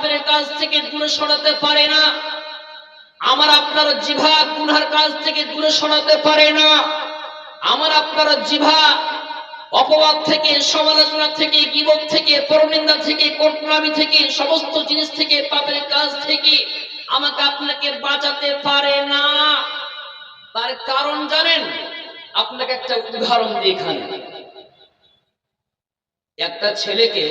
পাপের কাজ থেকে দূরে সরাতে পারে না। আমার আপনার জিভা গুনহার কাজ থেকে দূরে সরাতে পারে না। আমার আপনার জিভা অপবাদ থেকে, সমালোচনা থেকে, গিবত থেকে, পরনিন্দা থেকে, কোটনামি থেকে, সমস্ত জিনিস থেকে, পাপের কাজ থেকে আমাকে আপনাকে বাঁচাতে পারে না। তার কারণ জানেন? আপনাকে একটা উদাহরণ দিয়ে একটা ছেলেকে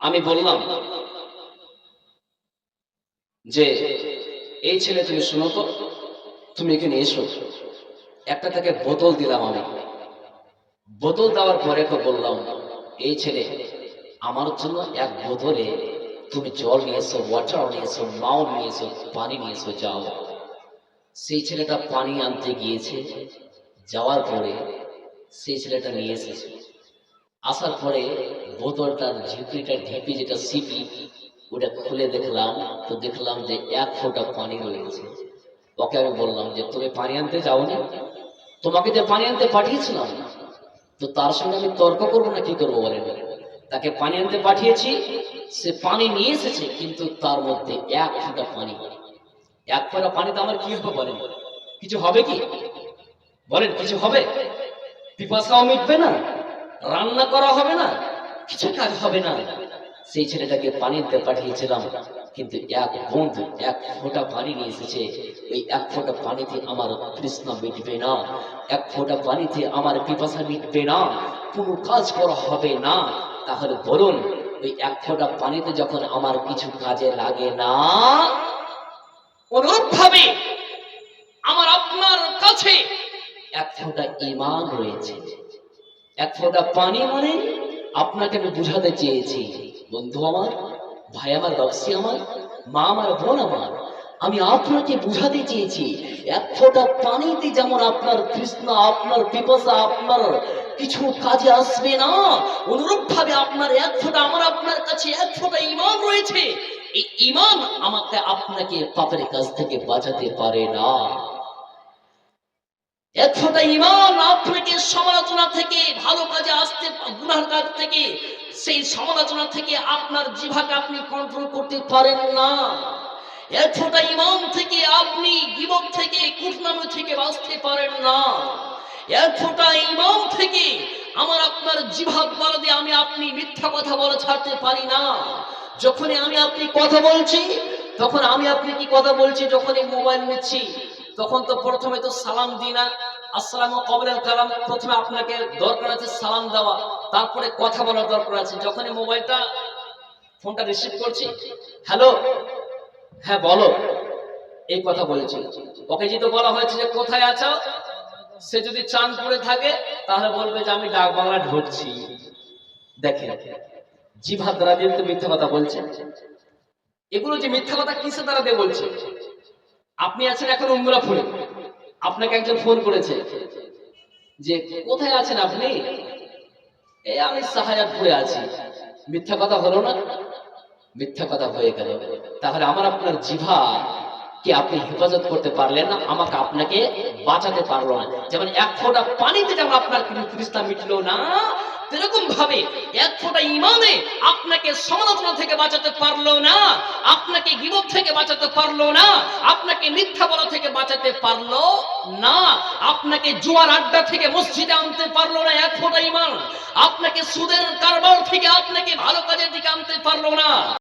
আমি বললাম যে, এই ছেলে তুমি শুনো তো, তুমি এখানে এসো। একটা তাকে বোতল দিলাম আমি। বোতল দেওয়ার পরে তো বললাম, এই ছেলে, আমার জন্য এক বোতলে তুমি জল নিয়েছো ওয়াটার নিয়েছো মাও নিয়েছো পানি নিয়েছো যাও। সেই ছেলেটা পানি আনতে গিয়েছে। যাওয়ার পরে সেই ছেলেটা নিয়ে এসেছে। আসার পরে বোতলটার ঝিপড়িটা ঢেপি যেটা সিপি, ওটা খুলে দেখলাম, তো দেখলাম যে এক ফোঁটা পানি রয়েছে ওকে আমি বললাম যে, তুমি পানি আনতে যাওনি? তোমাকে যে পানি আনতে পাঠিয়েছিলাম, তো তার সঙ্গে আমি তর্ক করব না, কি করব বলেন? তাকে পানি আনতে পাঠিয়েছি, সে পানি নিয়ে এসেছে, কিন্তু তার মধ্যে এক ফোঁটা পানি। এক ফোঁটা পানিতে আমার কি হবে বলেন? কিছু হবে কি? বলেন, কিছু হবে? পিপাসাও মিটবে না? রান্না করা হবে না, কিছু কাজ হবে না। সেই ছেলেটাকে পানি দিতে পাঠিয়েছিলাম, কিন্তু এক বন্ধু, এক ফোঁটা পানি নিয়ে এসেছে। ওই এক ফোঁটা পানিতে আমার তৃষ্ণা মিটবে না, এক ফোঁটা পানিতে আমার পিপাসা মিটবে না, কোনো কাজ করা হবে না। তাহলে বলুন, ওই এক ফোঁটা পানিতে যখন আমার কিছু কাজে লাগে না অনুরূপ ভাবে আমার আপনার কাছে এক ফোঁটা ইমান রয়েছে। এক ফোঁটা পানি মানে আপনাকে আমি বুঝাতে চেয়েছি। বন্ধু আমার, ভাই আমার, রক্সি আমার, মা আমার, বোন আমার, আমি আপনাকে বুঝাতে চেয়েছি। এক ফোঁটা পানিতে যেমন আপনার তৃষ্ণা, আপনার পিপাসা, আপনার কিছু কাজে আসবে না অনুরূপ ভাবে আপনার এক ফোঁটা আমার আপনার কাছে এক ফোঁটা ইমান রয়েছে। এই ইমান আমাকে আপনাকে পাপের কাছ থেকে বাঁচাতে পারে না। এক ফোঁটা ইমান আপনাকে সমালোচনা থেকে, ভালো কাজে আসতে, গুনার কাজ থেকে, সেই সমালোচনা থেকে আপনার জিভাকে আপনি কন্ট্রোল করতে পারেন না। এক ফোঁটা ইমান থেকে আপনি গিবক থেকে কুটনামি থেকে বাঁচতে পারেন না। এক ফোঁটা ইমান থেকে আমার আপনার দ্বারা দিয়ে আমি আপনি মিথ্যা কথা বলে ছাড়তে পারি না। যখনই আমি আপনি কথা বলছি, তখন আমি আপনি কি কথা বলছি? যখনই মোবাইল নিচ্ছি, তখন তো প্রথমে তো সালাম দিই না। আসসালাম কবরের কালাম। প্রথমে আপনাকে দরকার আছে সালাম দেওয়া, তারপরে কথা বলার দরকার আছে। যখনই মোবাইলটা, ফোনটা রিসিভ করছি হ্যালো হ্যাঁ বলো। এই কথা বলেছি ওকে যদি বলা হয়েছে যে, কোথায় আছো? সে যদি চান করে থাকে, তাহলে বলবে যে, আমি ডাক বাংলা ঢুকছি। দেখেন জিভার দ্বারা দিয়ে তো মিথ্যা কথা বলছে। এগুলো যে মিথ্যা কথা কিসের দ্বারা দিয়ে বলছে? আপনি আছেন এখন উমরাপুরে আপনাকে একজন ফোন করেছে যে, কোথায় আছেন আপনি? এই আমি সাহায়াতপুরে আছি। মিথ্যা কথা হলো না? মিথ্যা কথা হয়ে গেল। তাহলে আমার আপনার জিভা কি আপনি হেফাজত করতে পারলেন না, আমাকে আপনাকে বাঁচাতে পারল না। যেমন এক ফোঁটা পানিতে যেমন আপনার কিন্তু তৃষ্ণা মিটলো না এরকম ভাবে এক ফোঁটা ইমানে আপনাকে সমালোচনা থেকে বাঁচাতে পারল না, আপনাকে গিবত থেকে বাঁচাতে পারল না, আপনাকে মিথ্যা বলা থেকে বাঁচাতে পারল না, আপনাকে জুয়ার আড্ডা থেকে মসজিদে আনতে পারল না এক ফোঁটা ইমান আপনাকে সুদের কারবার থেকে আপনাকে ভালো কাজের দিকে আনতে পারল না।